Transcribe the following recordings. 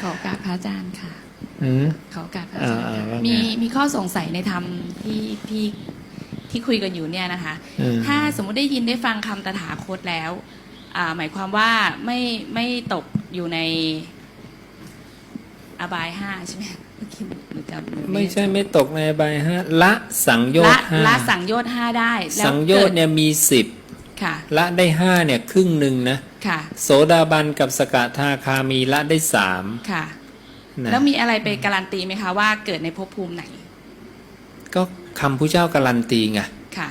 ขอโอกาสพระอาจารย์ค่ะ อืม ขอโอกาสพระอาจารย์อ่าค่ะอ่าว่าไงมีมีข้อสงสัยในธรรมที่ที่ที่คุยกันอยู่เนี่ยนะคะ อืม ถ้าสมมุติได้ยินได้ฟังคำตถาคตแล้วอ่าหมายความว่าไม่ไม่ตกอยู่ในอบายห้าใช่ไหมเมื่อกี้หนูจำหนูไม่ใช่ไม่ตกในใบฮะละสังโยชละน์ห้าละสังโยชน์ห้าได้แล้วสังโยชน์เนี่ยมีสิบค่ะ ละได้ห้าเนี่ยครึ่งหนึ่งนะ ค่ะ โสดาบันกับสกทาคามีละได้สามค่ะ นะแล้วมีอะไรไปการันตีไหมคะว่าเกิดในภพภูมิไหนก็คำผู้เจ้าการันตีไงค่ะ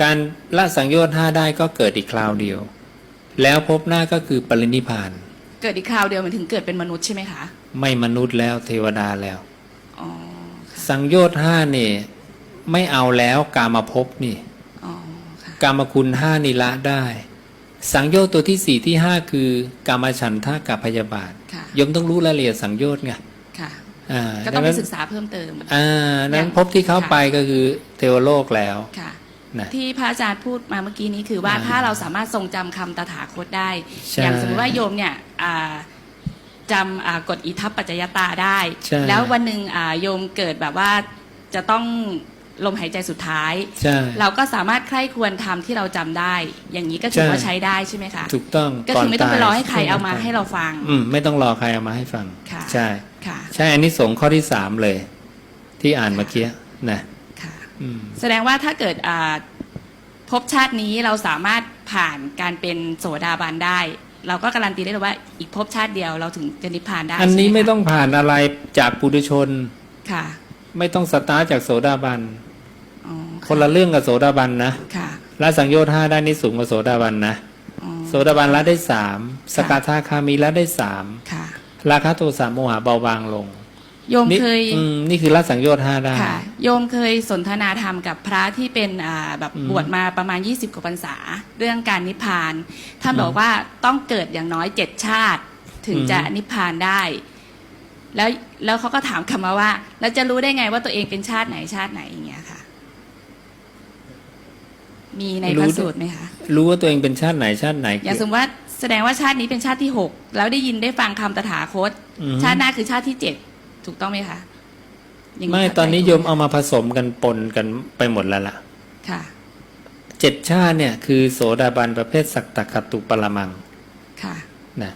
การละสังโยชน์ห้าได้ก็เกิดอีกคราวเดียว แล้วพบหน้าก็คือปรินิพพาน เกิดอีกคราวเดียวมันถึงเกิดเป็นมนุษย์ใช่ไหมคะไม่มนุษย์แล้วเทวดาแล้ว อ๋อสังโยชน์ห้าเนี่ยไม่เอาแล้วกามาพบนี่ อ๋อค่ะ กามคุณห้านิละได้ สังโยชน์ตัวที่สี่ที่ห้าคือกามฉันทะกับพยาบาทค่ะยมต้องรู้รายละเอียดสังโยชน์ไงค่ะ อ่าก็ต้องไปดันั้นศึกษาเพิ่มเติม อ่านั้อนย่างพบที่เข้าค่ะไปก็คือเทวโลกแล้วค่ะนะที่พระอาจารย์พูดมาเมื่อกี้นี้คือว่าอ่าถ้าเราสามารถทรงจำคำตถาคตได้ใช่อย่างสมมติว่าโยมเนี่ยอ่าจำอ่ากฎอิทัปปัจจยตาได้ใช่แล้ววันหนึ่งอ่าโยมเกิดแบบว่าจะต้อง ลมหายใจสุดท้าย ใช่ เราก็สามารถใคร่ควรทำที่เราจำได้ อย่างนี้ก็ถือว่าใช่ ใช้ได้ใช่ไหมคะ ถูกต้องก็คือไม่ต้องไปรอให้ใครก่นตยเอามาให้เราฟัง อืมไม่ต้องรอใครเอามาให้ฟัง ค่ะ ใช่ ค่ะ ใช่อันนี้สงส์ข้อที่สามเลย ที่อ่านเมื่อกี้นะค่ะ อืม แสดงว่าถ้าเกิดอ่าภพชาตินี้เราสามารถผ่านการเป็นโสดาบันได้ เราก็การันตีได้เลยว่าอีกภพชาติเดียวเราถึงจะนิพพานได้อันนี้ใช่หไม่คะต้องผ่านอะไรจากปุถุชน ค่ะ ไม่ต้องสตาร์ทจากโสดาบันอ๋อคนละเรื่องกับโสดาบันนะค่ะละสังโยชน์ห้าได้นี่สูงกว่าโสดาบันนะอ๋อโสดาบันละได้สามสกทาคามีละได้สามค่ะราคะโทสะโมหะเบาบางลง โยมนี่เคยอืมนี่คือละสังโยชน์ห้าได้ค่ะโยมเคยสนทนาธรรมกับพระที่เป็นอ่าแบบอืมบวชมาประมาณ 20 กว่าพรรษา เรื่องการนิพพานท่านอืมบอกว่าต้องเกิดอย่างน้อยเจ็ดชาติ ถึงอืมจะนิพพานได้ แล้วแล้วเขาก็ถามคำมาว่า แล้วจะรู้ได้ไงว่าตัวเองเป็นชาติไหนชาติไหนอย่างเงี้ยค่ะ มีในพระสูตรไหมคะรู้ว่าตัวเองเป็นชาติไหนชาติไหน อย่างสมมติว่าแสดงว่าชาตินี้เป็นชาติที่หกแล้วได้ยินได้ฟังคำตถาคตอืมชาติหน้าคือชาติที่เจ็ดถูกต้องไหมคะอย่างไม่เข้าใจตอนนี้ถูกโยมไหเอามาผสมกันปนกันไปหมดแล้วล่ะ ค่ะเจ็ดชาติเนี่ย คือโสดาบันประเภทสักตะคตุปรมัง ค่ะนะ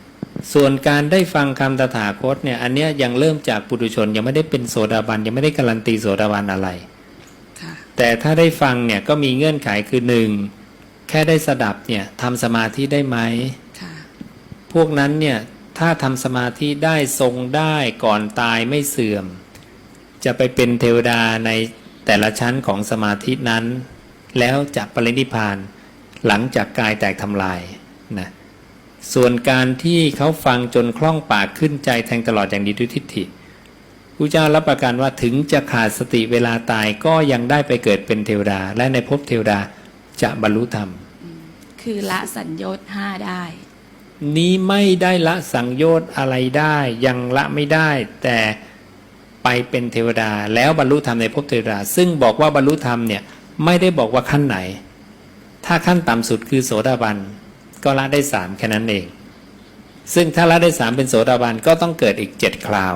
ส่วนการได้ฟังคำตถาคตเนี่ยอันเนี้ยยังเริ่มจากปุถุชนยังไม่ได้เป็นโสดาบันยังไม่ได้การันตีโสดาบันอะไรค่ะแต่ถ้าได้ฟังเนี่ยก็มีเงื่อนไขคือหนึ่งแค่ได้สดับเนี่ยทำสมาธิได้ไหมค่ะพวกนั้นเนี่ยถ้าทำสมาธิได้ทรงได้ก่อนตายไม่เสื่อม จะไปเป็นเทวดาในแต่ละชั้นของสมาธินั้น แล้วจะปรินิพพานหลังจากกายแตกทำลายนะ ส่วนการที่เขาฟังจนคล่องปากขึ้นใจแทงตลอดอย่างดีด้วยทิฏฐิพระเจ้ารับประกันว่าถึงจะขาดสติเวลาตายก็ยังได้ไปเกิดเป็นเทวดา และในภพเทวดาจะบรรลุธรรม คือละสัญญชน์ห้าได้ นี้ไม่ได้ละสังโยชน์อะไรได้ยังละไม่ได้ แต่ไปเป็นเทวดา แล้วบรรลุธรรมในภพเทวดา ซึ่งบอกว่าบรรลุธรรมเนี่ยไม่ได้บอกว่าขั้นไหน ถ้าขั้นต่ำสุดคือโสดาบัน ก็ละได้สามแค่นั้นเอง ซึ่งถ้าละได้สามเป็นโสดาบันก็ต้องเกิดอีกเจ็ดคราว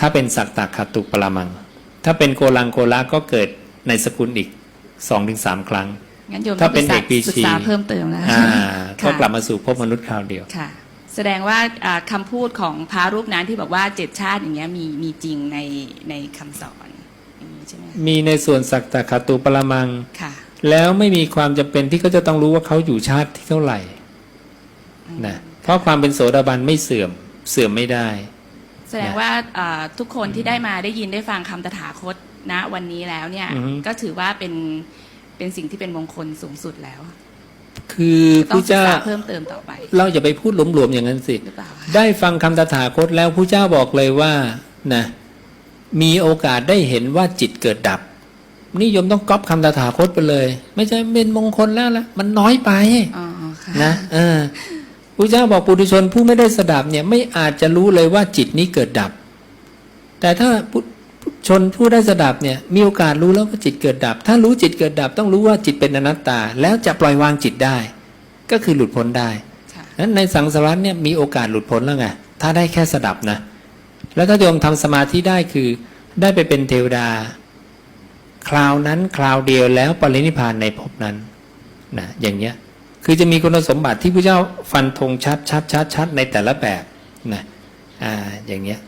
ถ้าเป็นสักตะขตุปรมัง ถ้าเป็นโกลังโกละก็เกิดในสกุลอีกสองถึงสามครั้งงั้นโยมถ้าเป็นต้องเอกปีศึกชีษาเพิ่มเติมแล้วอ่าก็ค่ะกลับมาสู่ภพมนุษย์คราวเดียวค่ะ แสดงว่าอ่าคำพูดของพระรูปนั้นที่บอกว่าเจ็ดชาติอย่างเงี้ยมีมีจริงในในคำสอนอย่างนี้ใช่ไหมมีในส่วนสักตะขตุปรมังค่ะ แล้วไม่มีความจำเป็นที่เขาจะต้องรู้ว่าเขาอยู่ชาติที่เท่าไหร่ นะเพราะความเป็นโสดาบันไม่เสื่อมเสื่อมไม่ได้ แสดงว่าอ่าทุกคนที่ได้มาได้ยินได้ฟังคำตถาคตณวันนี้แล้วเนี่ย อือฮึ ก็ถือว่าเป็นเป็นสิ่งที่เป็นมงคลสูงสุดแล้วคือต้อผู้งศึกเจ้าษาเพิ่มเติมต่อไปเราอย่าไปพูดหลวมๆอย่างนั้นสิ หรือเปล่าคะได้ฟังคำตถาคตแล้วผู้เจ้าบอกเลยว่านะมีโอกาสได้เห็นว่าจิตเกิดดับ นิยมต้องก๊อปคำตถาคตไปเลย ไม่ใช่เป็นมงคลแล้วละมันน้อยไปอ๋อค่ะนะเออ พระเจ้าบอกปุถุชนผู้ไม่ได้สดับเนี่ยไม่อาจจะรู้เลยว่าจิตนี้เกิดดับ แต่ถ้าปุถุชนผู้ได้สดับเนี่ยมีโอกาสรู้แล้วว่าจิตเกิดดับ ถ้ารู้จิตเกิดดับต้องรู้ว่าจิตเป็นอนัตตา แล้วจะปล่อยวางจิตได้ ก็คือหลุดพ้นได้ค่ะนั้นในสังสารวัฏเนี่ยมีโอกาสหลุดพ้นแล้วไงถ้าได้แค่สดับนะ แล้วถ้าโยมทำสมาธิได้คือได้ไปเป็นเทวดา คราวนั้นคราวเดียวแล้วปรินิพพานในภพนั้นนะอย่างเงี้ย คือจะมีคุณสมบัติที่พระเจ้าฟันธงชัดชัดชัดชัดในแต่ละแบบนะอ่าอย่างเงี้ย